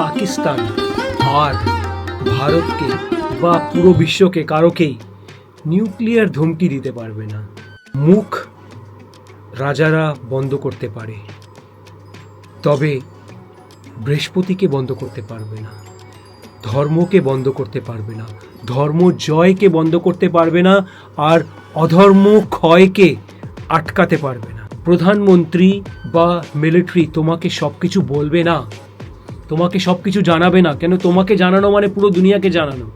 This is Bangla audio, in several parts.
পাকিস্তান আর ভারতকে বা পুরো বিশ্বকে কারোকেই নিউক্লিয়ার ধমকি দিতে পারবে না। মুখ রাজারা বন্ধ করতে পারে, তবে বৃহস্পতিকে বন্ধ করতে পারবে না, ধর্মকে বন্ধ করতে পারবে না, ধর্ম জয়কে বন্ধ করতে পারবে না, আর অধর্ম ক্ষয়কে আটকাতে পারবে না। প্রধানমন্ত্রী বা মিলিটারি তোমাকে সব কিছু বলবে না। তোমাকে সব কিছু জানাবে না। কেন তোমাকে জানানো মানে পুরো দুনিয়াকে জানানো?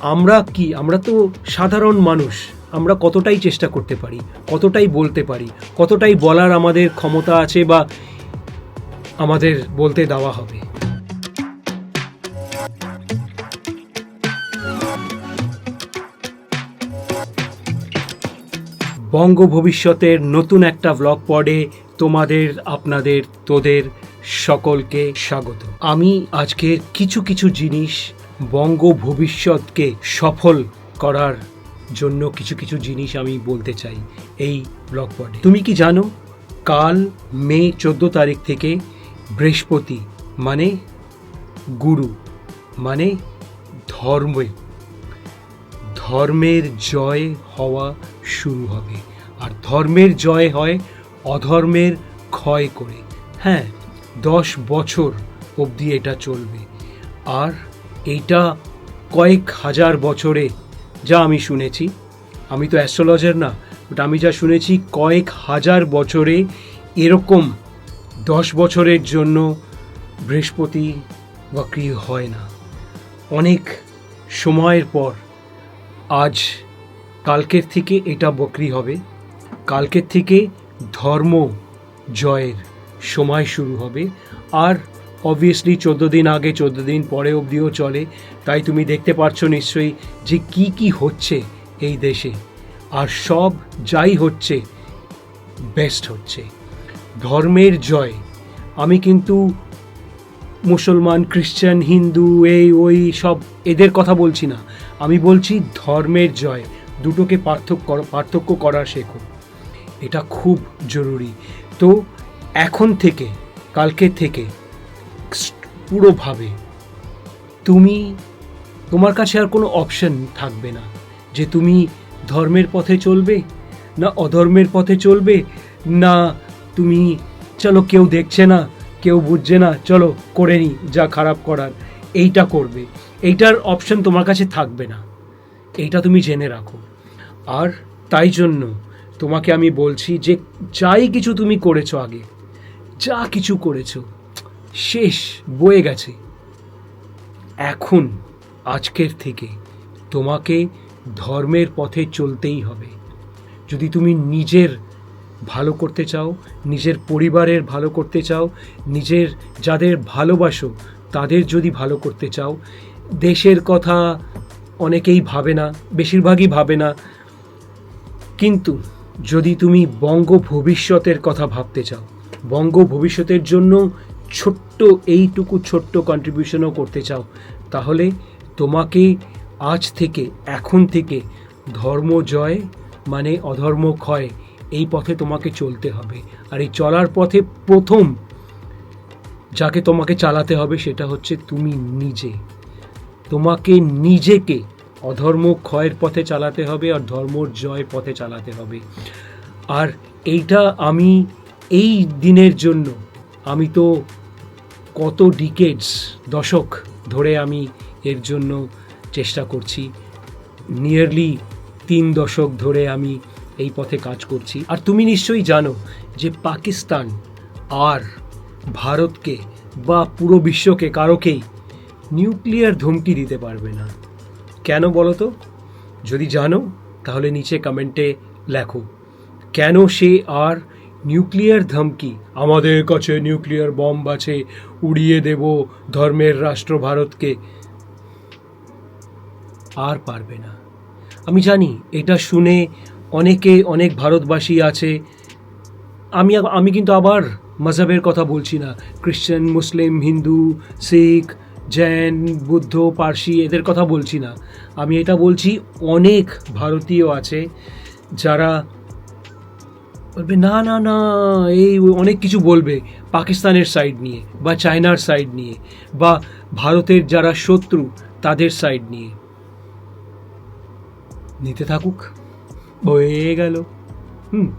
আমরা কি? আমরা তো সাধারণ মানুষ। আমরা কতটাই চেষ্টা করতে পারি, কতটাই বলতে পারি, কতটাই বলার আমাদের ক্ষমতা আছে বা আমাদের বলতে দেওয়া হবে। বঙ্গ ভবিষ্যতের নতুন একটা ব্লগ পডে তোমাদের, আপনাদের, তোদের সকলকে স্বাগত। আমি আজকে কিছু কিছু জিনিস বঙ্গ ভবিষ্যৎকে সফল করার জন্য কিছু কিছু জিনিস আমি বলতে চাই এই ব্লগ পডে তুমি কি জানো, কাল মে চোদ্দ তারিখ থেকে বৃহস্পতি মানে গুরু মানে ধর্মে, ধর্মের জয় হওয়া শুরু হবে। আর ধর্মের জয় হয় অধর্মের ক্ষয় করে। হ্যাঁ দশ বছর অবধি এটা চলবে। আর এইটা কয়েক হাজার বছরে, যা আমি শুনেছি, আমি তো অ্যাস্ট্রোলজার না বাট আমি যা শুনেছি, কয়েক হাজার বছরে এরকম দশ বছরের জন্য বৃহস্পতি বক্রি হয় না। অনেক সময়ের পর আজ কালকের থেকে এটা বকরি হবে। কালকের থেকে ধর্ম জয়ের সময় শুরু হবে। আর অবভিয়াসলি চোদ্দ দিন আগে, চোদ্দ দিন পরে অবধিও চলে। তাই তুমি দেখতে পাচ্ছ নিশ্চয়ই যে কি কি হচ্ছে এই দেশে। আর সব যাই হচ্ছে বেস্ট হচ্ছে। ধর্মের জয়। আমি কিন্তু মুসলমান খ্রিশ্চান হিন্দু, এই, ওই, সব এদের কথা বলছি না। আমি বলছি ধর্মের জয়। দুটোকে পার্থক্য পার্থক্য করা শেখো। এটা খুব জরুরি। তো এখন থেকে, কালকে থেকে পুরোভাবে, তুমি, তোমার কাছে আর কোনো অপশন থাকবে না যে তুমি ধর্মের পথে চলবে, না অধর্মের পথে চলবে, না তুমি, চলো কেউ দেখছে না, কেউ বুঝছে না, চলো করে নি যা খারাপ করার। এইটা করবে। এইটার অপশন তোমার কাছে থাকবে না। এইটা তুমি জেনে রাখো। আর তাই জন্য তোমাকে আমি বলছি যে যাই কিছু তুমি করেছ আগে, যা কিছু করেছ, শেষ, বয়ে গেছে। এখন, আজকের থেকে তোমাকে ধর্মের পথে চলতেই হবে। যদি তুমি নিজের ভালো করতে চাও, নিজের পরিবারের ভালো করতে চাও, নিজের যাদের ভালোবাসো, তাদের যদি ভালো করতে চাও, দেশের কথা অনেকেই ভাবে না, বেশিরভাগই ভাবে না। কিন্তু যদি তুমি বঙ্গ ভবিষ্যতের কথা ভাবতে চাও, বঙ্গ ভবিষ্যতের জন্য ছোট্ট এইটুকু ছোট্ট কন্ট্রিবিউশনও করতে চাও, তাহলে তোমাকে আজ থেকে, এখন থেকে ধর্ম জয় মানে অধর্ম ক্ষয় এই পথে তোমাকে চলতে হবে। আর এই চলার পথে প্রথম যাকে তোমাকে চালাতে হবে সেটা হচ্ছে তুমি নিজে। তোমাকে নিজেকে অধর্ম ক্ষয়ের পথে চালাতে হবে আর ধর্ম জয় পথে চালাতে হবে। আর এইটা আমি এই দিনের জন্য, আমি তো কত ডিকেডস দশক ধরে আমি এর জন্য চেষ্টা করছি। নিয়ারলি তিন দশক ধরে আমি এই পথে কাজ করছি। আর তুমি নিশ্চয়ই জানো যে পাকিস্তান আর ভারতকে বা পুরো বিশ্বকে কারোকেই নিউক্লিয়ার ধমকি দিতে পারবে না। কেন বলো তো? যদি জানো, তাহলে নিচে কমেন্টে লেখো। কেন সে আর নিউক্লিয়ার ধমকি? আমাদের কাছে নিউক্লিয়ার বম্ব আছে, উড়িয়ে দেব ধর্মের রাষ্ট্র ভারতকে। আর পারবে না। আমি জানি, এটা শুনে অনেকে, অনেক ভারতবাসী আছে। আমি আমি কিন্তু আবার মজাবের কথা বলছি না। খ্রিশ্চান মুসলিম হিন্দু শিখ জৈন, বুদ্ধ, পার্সি, এদের কথা বলছি না। আমি এটা বলছি, অনেক ভারতীয় আছে যারা বলবে, না না না, এই অনেক কিছু বলবে পাকিস্তানের সাইড নিয়ে বা চায়নার সাইড নিয়ে বা ভারতের যারা শত্রু তাদের সাইড নিয়ে। নিতে থাকুক। হয়ে গেল। হুম।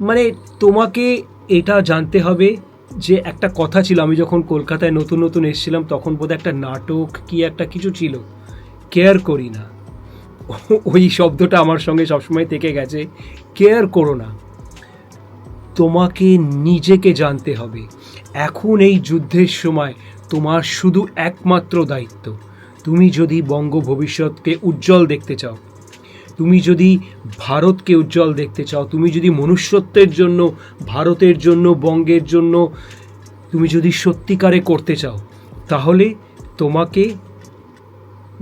মানে তোমাকে এটা জানতে হবে যে একটা কথা ছিল, আমি যখন কলকাতায় নতুন নতুন এসেছিলাম, তখন বোধহয় একটা নাটক কি একটা কিছু ছিল। কেয়ার করি না। ওই শব্দটা আমার সঙ্গে সবসময় থেকে গেছে। কেয়ার করো না। তোমাকে নিজেকে জানতে হবে। এখন এই যুদ্ধের সময় তোমার শুধু একমাত্র দায়িত্ব। তুমি যদি বঙ্গ ভবিষ্যৎকে উজ্জ্বল দেখতে চাও তুমি যদি ভারতকে উজ্জ্বল দেখতে চাও, তুমি যদি মনুষ্যত্বের জন্য, ভারতের জন্য, বঙ্গের জন্য, তুমি যদি সত্যিকারে করতে চাও, তাহলে তোমাকে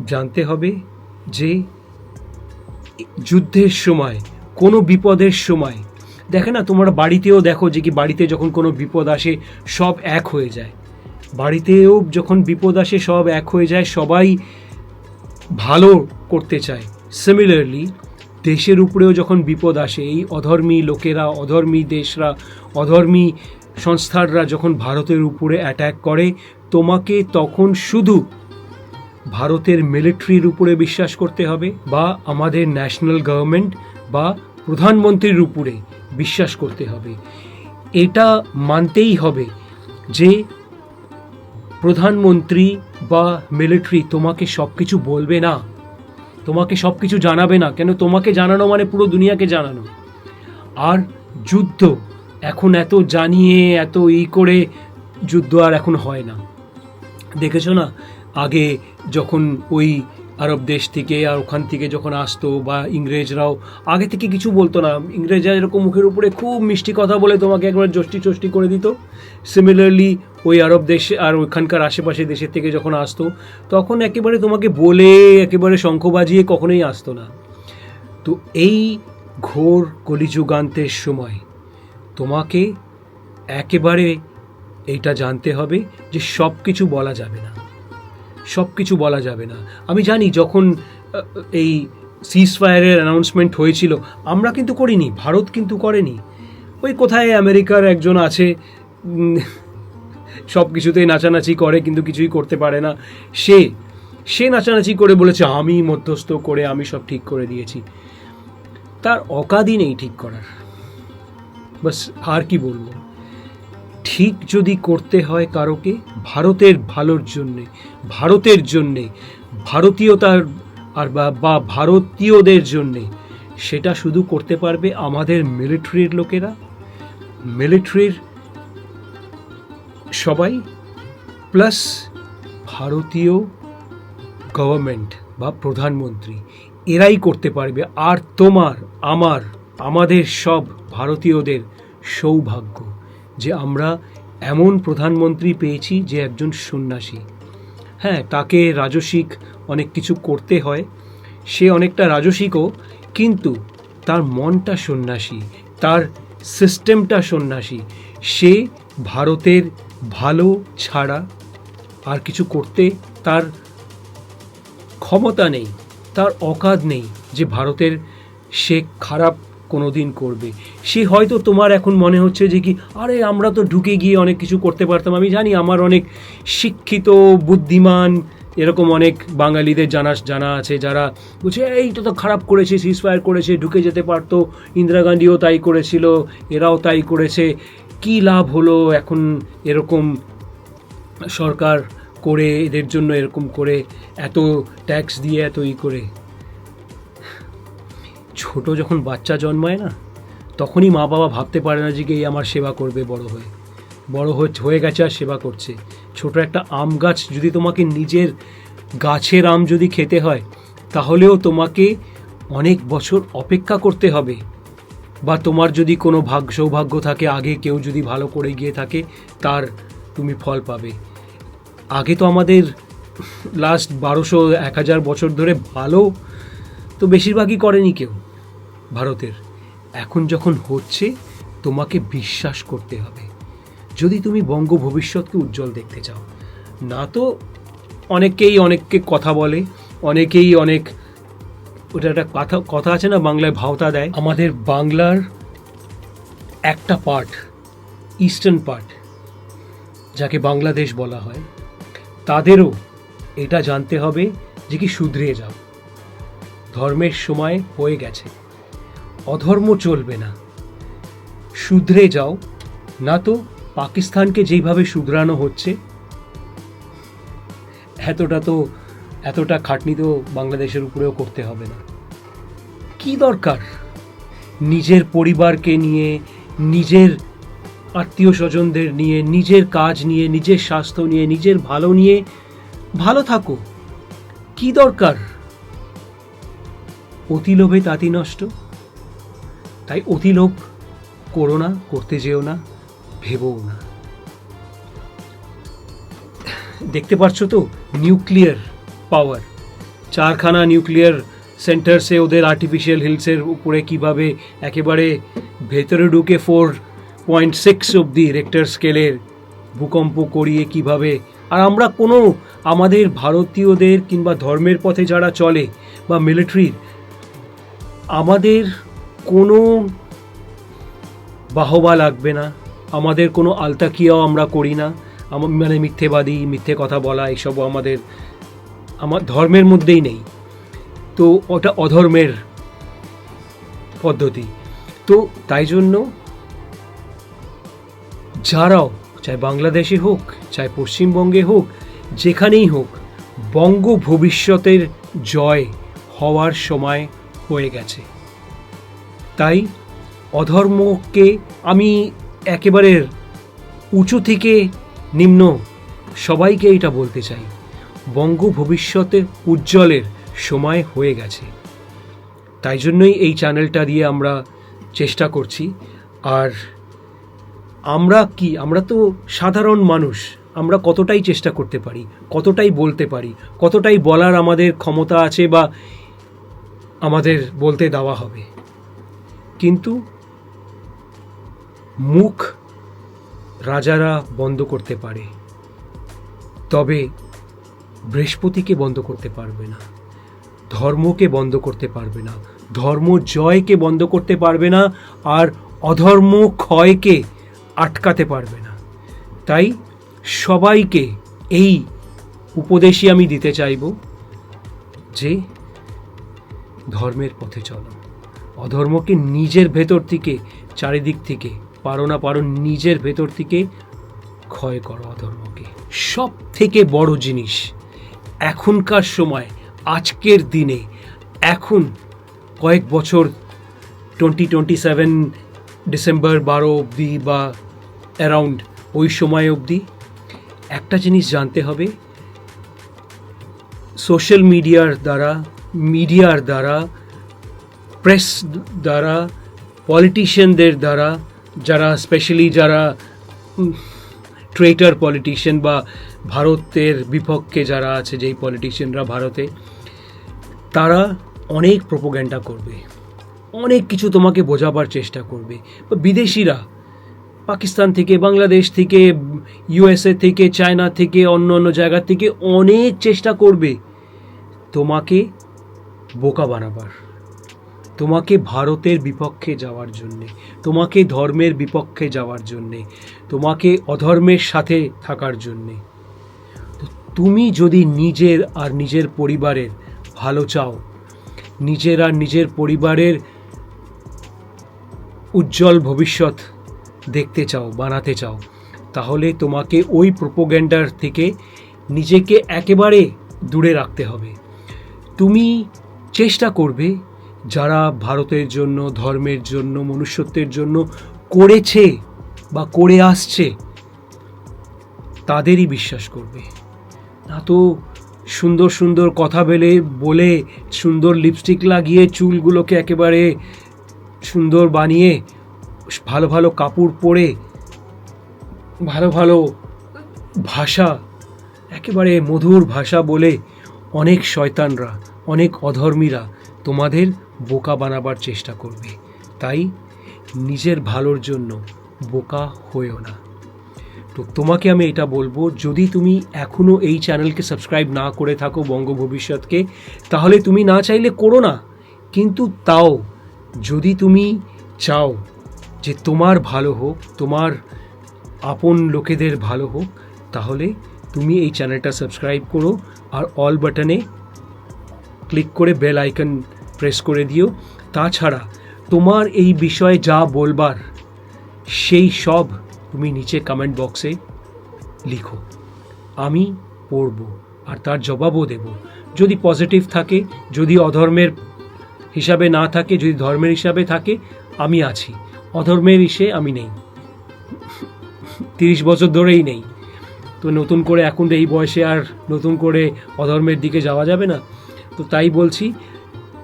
জানতে হবে যে যুদ্ধের সময়, কোনো বিপদের সময়, দেখে না, তোমরা বাড়িতেও দেখো যে কি বাড়িতে যখন কোনো বিপদ আসে, সব এক হয়ে যায়। বাড়িতেও যখন বিপদ আসে, সব এক হয়ে যায়, সবাই ভালো করতে চায়। সিমিলারলি দেশের উপরেও যখন বিপদ আসে, এই অধর্মী লোকেরা, অধর্মী দেশরা, অধর্মী সংস্থাররা যখন ভারতের উপরে অ্যাট্যাক করে, তোমাকে তখন শুধু ভারতের মিলিটারির উপরে বিশ্বাস করতে হবে বা আমাদের ন্যাশনাল গভর্নমেন্ট বা প্রধানমন্ত্রীর উপরে বিশ্বাস করতে হবে। এটা মানতেই হবে যে প্রধানমন্ত্রী বা মিলিটারি তোমাকে সব কিছু বলবে না। তোমাকে সব কিছু জানাবে না। কেন তোমাকে জানানো মানে পুরো দুনিয়াকে জানানো। আর যুদ্ধ এখন এত জানিয়ে, এত ই করে যুদ্ধ আর এখন হয় না। দেখেছ না? আগে যখন ওই আরব দেশ থেকে আর ওখান থেকে যখন আসতো বা ইংরেজরাও, আগে থেকে কিছু বলতো না। ইংরেজরা এরকম মুখের উপরে খুব মিষ্টি কথা বলে তোমাকে একবার জষ্টি চষ্টি করে দিত। সিমিলারলি ওই আরব দেশ আর ওইখানকার আশেপাশে দেশের থেকে যখন আসতো, তখন একেবারে তোমাকে বলে, একেবারে শঙ্খ বাজিয়ে কখনোই আসতো না। তো এই ঘোর কলিযুগান্তের সময় তোমাকে একেবারে এইটা জানতে হবে যে সব কিছু বলা যাবে না। সব কিছু বলা যাবে না। আমি জানি যখন এই সিজ ফায়ারের অ্যানাউন্সমেন্ট হয়েছিল, আমরা কিন্তু করিনি, ভারত কিন্তু করেনি। ওই কোথায় আমেরিকার একজন আছে সব কিছুতেই নাচানাচি করে, কিন্তু কিছুই করতে পারে না। সে সে নাচানাচি করে বলেছে, আমি মধ্যস্থ করে আমি সব ঠিক করে দিয়েছি। তার অকাদি নেই ঠিক করার। বাস, আর কি বলব? ঠিক যদি করতে হয় কারোকে, ভারতের ভালোর জন্যে, ভারতের জন্যে, ভারতীয়তার আর বা ভারতীয়দের জন্যে, সেটা শুধু করতে পারবে আমাদের মিলিটারির লোকেরা। মিলিটারির সবাই প্লাস ভারতীয় গভর্নমেন্ট বা প্রধানমন্ত্রী, এরাই করতে পারবে। আর তোমার, আমার, আমাদের সব ভারতীয়দের সৌভাগ্য যে আমরা এমন প্রধানমন্ত্রী পেয়েছি যে একজন সন্ন্যাসী। হ্যাঁ তাকে রাজসিক অনেক কিছু করতে হয়। সে অনেকটা রাজসিকও, কিন্তু তার মনটা সন্ন্যাসী, তার সিস্টেমটা সন্ন্যাসী। সে ভারতের ভালো ছাড়া আর কিছু করতে তার ক্ষমতা নেই, তার অকাদ নেই যে ভারতের সে খারাপ কোনো দিন করবে। সে হয়তো তোমার এখন মনে হচ্ছে যে কি, আরে আমরা তো ঢুকে গিয়ে অনেক কিছু করতে পারতাম। আমি জানি আমার অনেক শিক্ষিত, বুদ্ধিমান এরকম অনেক বাঙালিদের জানা জানা আছে যারা বলছে এইটা তো খারাপ করেছে সিজফায়ার করেছে, ঢুকে যেতে পারতো। ইন্দিরা গান্ধীও তাই করেছিল, এরাও তাই করেছে। কি লাভ হলো এখন এরকম সরকার করে, এদের জন্য এরকম করে এত ট্যাক্স দিয়ে, এত ই করে? ছোট যখন বাচ্চা জন্মায় না, তখনই মা বাবা ভাবতে পারে না যে এই আমার সেবা করবে বড় হয়ে। বড় হয়ে গেছে আর সেবা করছে। ছোট একটা আম গাছ যদি তোমাকে নিজের গাছের আম যদি খেতে হয়, তাহলেও তোমাকে অনেক বছর অপেক্ষা করতে হবে। বা তোমার যদি কোনো ভাগ, সৌভাগ্য থাকে, আগে কেউ যদি ভালো করে গিয়ে থাকে, তার তুমি ফল পাবে। আগে তো আমাদের লাস্ট বারোশো, এক হাজার বছর ধরে ভালো তো বেশিরভাগই করেনি কেউ ভারতের। এখন যখন হচ্ছে, তোমাকে বিশ্বাস করতে হবে। যদি তুমি বঙ্গ ভবিষ্যৎকে উজ্জ্বল দেখতে চাও, না তো অনেকেই অনেককে কথা বলে, অনেকেই অনেক ওটা একটা কথা কথা আছে না বাংলায় ভাওতা দেয়? আমাদের বাংলার একটা পার্ট ইস্টার্ন পার্ট যাকে বাংলাদেশ বলা হয়, তাদেরও এটা জানতে হবে যে কি শুধরে যাও। ধর্মের সময় হয়ে গেছে, অধর্ম চলবে না। শুধরে যাও, না তো পাকিস্তানকে যেইভাবে শুধরানো হচ্ছে, এতটা তো এতটা খাটনি তো বাংলাদেশের উপরেও করতে হবে না। কি দরকার? নিজের পরিবারকে নিয়ে, নিজের আত্মীয় স্বজনদের নিয়ে, নিজের কাজ নিয়ে, নিজের স্বাস্থ্য নিয়ে, নিজের ভালো নিয়ে ভালো থাকো। কি দরকার? অতি লোভে তাঁতি নষ্ট। তাই অতি লোভ করো না, করতে যেও না, ভেবও না। দেখতে পাচ্ছ তো? নিউক্লিয়ার পাওয়ার চারখানা নিউক্লিয়ার সেন্টারসে ওদের আর্টিফিশিয়াল হিলসের উপরে কীভাবে একেবারে ভেতরে ঢুকে ফোর পয়েন্ট সিক্স অব্দি রেক্টার স্কেলের ভূকম্প করিয়ে কীভাবে, আর আমরা কোনো আমাদের ভারতীয়দের কিংবা ধর্মের পথে যারা চলে বা মিলিটারির আমাদের কোনো বাহবা লাগবে না, আমাদের কোনো আলতাকিয়াও আমরা করি না মানে মিথ্যেবাদী, মিথ্যে কথা বলা এসবও আমাদের আমার ধর্মের মধ্যেই নেই। তো ওটা অধর্মের পদ্ধতি। তো তাই জন্য যারাও, চাই বাংলাদেশে হোক, চাই পশ্চিমবঙ্গে হোক, যেখানেই হোক, বঙ্গ ভবিষ্যতের জয় হওয়ার সময় হয়ে গেছে। তাই অধর্মকে আমি একেবারে উঁচু থেকে নিম্ন সবাইকে এটা বলতে চাই। বঙ্গ ভবিষ্যতে উজ্জ্বলের সময় হয়ে গেছে। তাই জন্যই এই চ্যানেলটা দিয়ে আমরা চেষ্টা করছি। আর আমরা কি? আমরা তো সাধারণ মানুষ। আমরা কতটাই চেষ্টা করতে পারি? কতটাই বলতে পারি? কতটাই বলার আমাদের ক্ষমতা আছে বা আমাদের বলতে দেওয়া হবে? কিন্তু মুখ রাজারা বন্ধ করতে পারে। তবে বৃহস্পতিকে বন্ধ করতে পারবে না, ধর্মকে বন্ধ করতে পারবে না, ধর্ম জয়কে বন্ধ করতে পারবে না, আর অধর্ম ক্ষয়কে আটকাতে পারবে না। তাই সবাইকে এই উপদেশই আমি দিতে চাইব যে, ধর্মের পথে চলো। অধর্মকে নিজের ভেতর থেকে, চারিদিক থেকে, পারো না পারো নিজের ভেতর থেকে ক্ষয় করো অধর্মকে। সব থেকে বড় জিনিস এখনকার সময়, আজকের দিনে, এখন কয়েক বছর টোয়েন্টি টোয়েন্টি সেভেন ডিসেম্বর বারো অবধি বা অ্যারাউন্ড ওই সময় অবধি, একটা জিনিস জানতে হবে সোশ্যাল মিডিয়ার দ্বারা মিডিয়ার দ্বারা প্রেস দ্বারা পলিটিশিয়ানদের দ্বারা, যারা স্পেশালি যারা ট্রেটার পলিটিশিয়ান বা ভারতের বিপক্ষে যারা আছে, যেই পলিটিশিয়ানরা ভারতে, তারা অনেক প্রোপোগ্যান্ডা করবে। অনেক কিছু তোমাকে বোঝাবার চেষ্টা করবে। বা বিদেশিরা, পাকিস্তান থেকে, বাংলাদেশ থেকে ইউএসএ থেকে চায়না থেকে, অন্য অন্য জায়গা থেকে অনেক চেষ্টা করবে তোমাকে বোকা বানাবার। তোমাকে ভারতের বিপক্ষে যাওয়ার জন্যে, তোমাকে ধর্মের বিপক্ষে যাওয়ার জন্যে, তোমাকে অধর্মের সাথে থাকার জন্যে। তুমি যদি নিজের আর নিজের পরিবারের ভালো চাও, নিজের আর নিজের পরিবারের উজ্জ্বল ভবিষ্যৎ দেখতে চাও, বানাতে চাও, তাহলে তোমাকে ওই প্রোপোগ্যান্ডার থেকে নিজেকে একেবারে দূরে রাখতে হবে। তুমি চেষ্টা করবে যারা ভারতের জন্য, ধর্মের জন্য, মনুষ্যত্বের জন্য করেছে বা করে আসছে, তাদেরই বিশ্বাস করবে। না তো সুন্দর সুন্দর কথা বলে বলে, সুন্দর লিপস্টিক লাগিয়ে চুলগুলোকে একেবারে সুন্দর বানিয়ে, ভালো ভালো কাপড় পরে, ভালো ভালো ভাষা, একেবারে মধুর ভাষা বলে অনেক শয়তানরা, অনেক অধর্মীরা তোমাদের বোকা বানাবার চেষ্টা করবে। তাই নিজের ভালোর জন্য বোকা হয়েও না। তো তোমাকে আমি এটা বলব, যদি তুমি এখনও এই চ্যানেলকে সাবস্ক্রাইব না করে থাকো বঙ্গ ভবিষ্যৎকে, তাহলে তুমি না চাইলে করো না। কিন্তু তাও, যদি তুমি চাও যে তোমার ভালো হোক, তোমার আপন লোকেদের ভালো হোক, তাহলে তুমি এই চ্যানেলটা সাবস্ক্রাইব করো আর অল বাটনে ক্লিক করে বেল আইকন প্রেস করে দিও। তাছাড়া তোমার এই বিষয়ে যা বলবার, সেই সব তুমি নিচে কমেন্ট বক্সে লিখো। আমি পড়ব আর তার জবাবও দেব। যদি পজিটিভ থাকে, যদি অধর্মের হিসাবে না থাকে, যদি ধর্মের হিসাবে থাকে, আমি আছি। অধর্মের ইসে আমি নেই। তিরিশ বছর ধরেই নেই। তো নতুন করে এখন এই বয়সে আর নতুন করে অধর্মের দিকে যাওয়া যাবে না। তো তাই বলছি,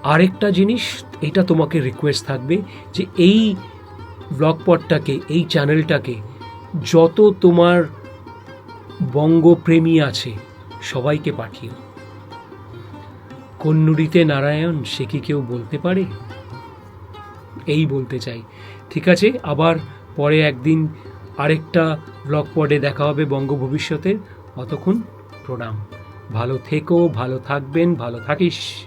আরেকটা জিনিস, এটা তোমাকে রিকোয়েস্ট থাকবে যে এই ব্লগপটটাকে এই চ্যানেলটাকে যত তোমার বঙ্গপ্রেমী আছে, সবাইকে পাঠিও। কন্নুরিতে নারায়ণ, সে কি কেউ বলতে পারে? এই বলতে চাই। ঠিক আছে, আবার পরে একদিন আরেকটা ব্লগ পডে দেখা হবে বঙ্গ ভবিষ্যতের অতক্ষণ প্রণাম। ভালো থেকো, ভালো থাকবেন, ভালো থাকিস।